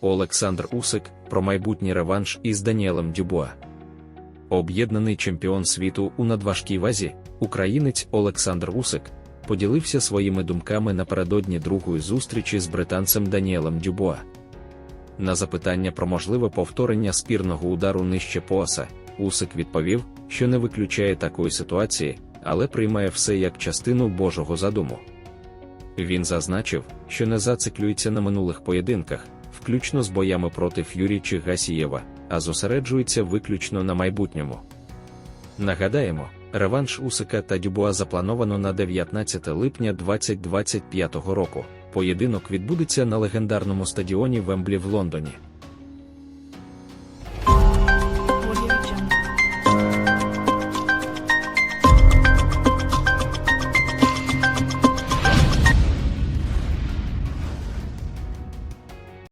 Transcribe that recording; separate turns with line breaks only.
Олександр Усик про майбутній реванш із Даніелем Дюбуа. Об'єднаний чемпіон світу у надважкій вазі, українець Олександр Усик, поділився своїми думками напередодні другої зустрічі з британцем Даніелем Дюбуа. На запитання про можливе повторення спірного удару нижче пояса, Усик відповів, що не виключає такої ситуації, але приймає все як частину Божого задуму. Він зазначив, що не зациклюється на минулих поєдинках, включно з боями проти Ф'юрі чи Гасієва, а зосереджується виключно на майбутньому. Нагадаємо, реванш Усика та Дюбуа заплановано на 19 липня 2025 року. Поєдинок відбудеться на легендарному стадіоні Вемблі в Лондоні.